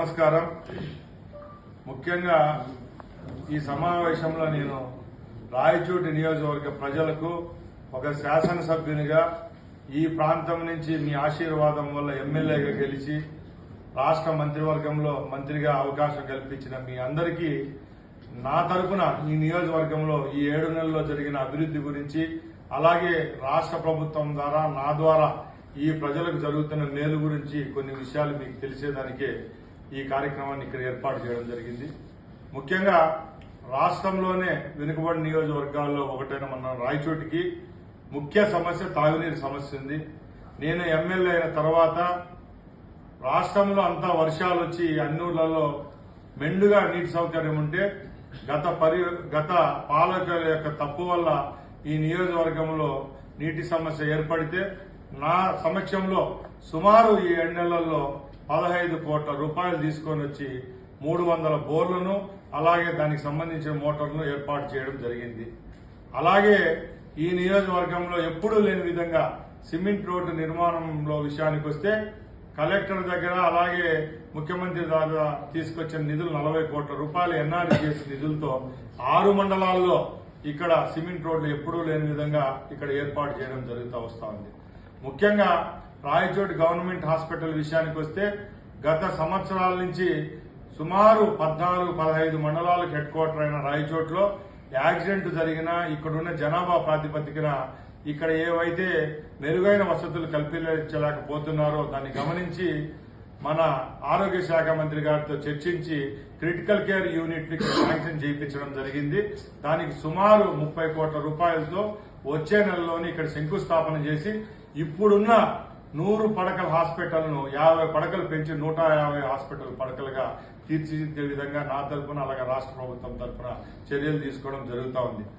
నమస్కారం. ముఖ్యంగా ఈ సమావేశంలో నేను రాయచోటి నియోజకవర్గ ప్రజలకు ఒక శాసనసభ్యునిగా ఈ ప్రాంతం నుంచి మీ ఆశీర్వాదం వల్ల ఎమ్మెల్యేగా గెలిచి రాష్ట్ర మంత్రివర్గంలో మంత్రిగా అవకాశం కల్పించిన మీ అందరికీ నా తరపున ఈ నియోజకవర్గంలో ఈ ఏడు నెలల్లో జరిగిన అభివృద్ధి గురించి అలాగే రాష్ట్ర ప్రభుత్వం ద్వారా నా ద్వారా ఈ ప్రజలకు జరుగుతున్న మేలు గురించి కొన్ని విషయాలు మీకు తెలిసేదానికే ఈ కార్యక్రమాన్ని ఇక్కడ ఏర్పాటు చేయడం జరిగింది. ముఖ్యంగా రాష్ట్రంలోనే వెనుకబడి నియోజకవర్గాల్లో ఒకటైన మన రాయచోటికి ముఖ్య సమస్య తాగునీరు సమస్య ఉంది. నేను ఎమ్మెల్యే అయిన తర్వాత రాష్ట్రంలో అంతా వర్షాలు వచ్చి అన్ని ఊర్లలో మెండుగా నీటి సౌకర్యం ఉంటే గత పరి గత పాలకుల యొక్క తప్పు వల్ల ఈ నియోజకవర్గంలో నీటి సమస్య ఏర్పడితే నా సమక్షంలో సుమారు ఈ ఏడు నెలల్లో పదహైదు కోట్ల రూపాయలు తీసుకొని వచ్చి మూడు వందల బోర్లను అలాగే దానికి సంబంధించిన మోటార్లను ఏర్పాటు చేయడం జరిగింది. అలాగే ఈ నియోజకవర్గంలో ఎప్పుడూ లేని విధంగా సిమెంట్ రోడ్డు నిర్మాణంలో విషయానికి వస్తే కలెక్టర్ దగ్గర అలాగే ముఖ్యమంత్రి దగ్గర తీసుకొచ్చిన నిధులు నలభై కోట్ల రూపాయలు ఎన్ఆర్జీఎస్ నిధులతో ఆరు మండలాల్లో ఇక్కడ సిమెంట్ రోడ్లు ఎప్పుడూ లేని విధంగా ఇక్కడ ఏర్పాటు చేయడం జరుగుతూ వస్తూ ఉంది. ముఖ్యంగా రాయచోటి గవర్నమెంట్ హాస్పిటల్ విషయానికి వస్తే గత సంవత్సరాల నుంచి సుమారు పద్నాలుగు పదహైదు మండలాలకు హెడ్ క్వార్టర్ అయిన రాయచోట్లో యాక్సిడెంట్ జరిగినా ఇక్కడున్న జనాభా ప్రాతిపదికన ఇక్కడ ఏవైతే మెరుగైన వసతులు కల్పించలేకపోతున్నారో దాన్ని గమనించి మన ఆరోగ్య శాఖ మంత్రి గారితో చర్చించి క్రిటికల్ కేర్ యూనిట్ శాంక్షన్ చేయించడం జరిగింది. దానికి సుమారు ముప్పై కోట్ల రూపాయలతో వచ్చే నెలలోని ఇక్కడ శంకుస్థాపన చేసి ఇప్పుడున్న నూరు పడకల హాస్పిటల్ను యాభై పడకలు పెంచి నూట యాభై హాస్పిటల్ పడకలుగా తీర్చిదిద్దే విధంగా నా తరపున అలాగే రాష్ట్ర ప్రభుత్వం తరపున చర్యలు తీసుకోవడం జరుగుతూ ఉంది.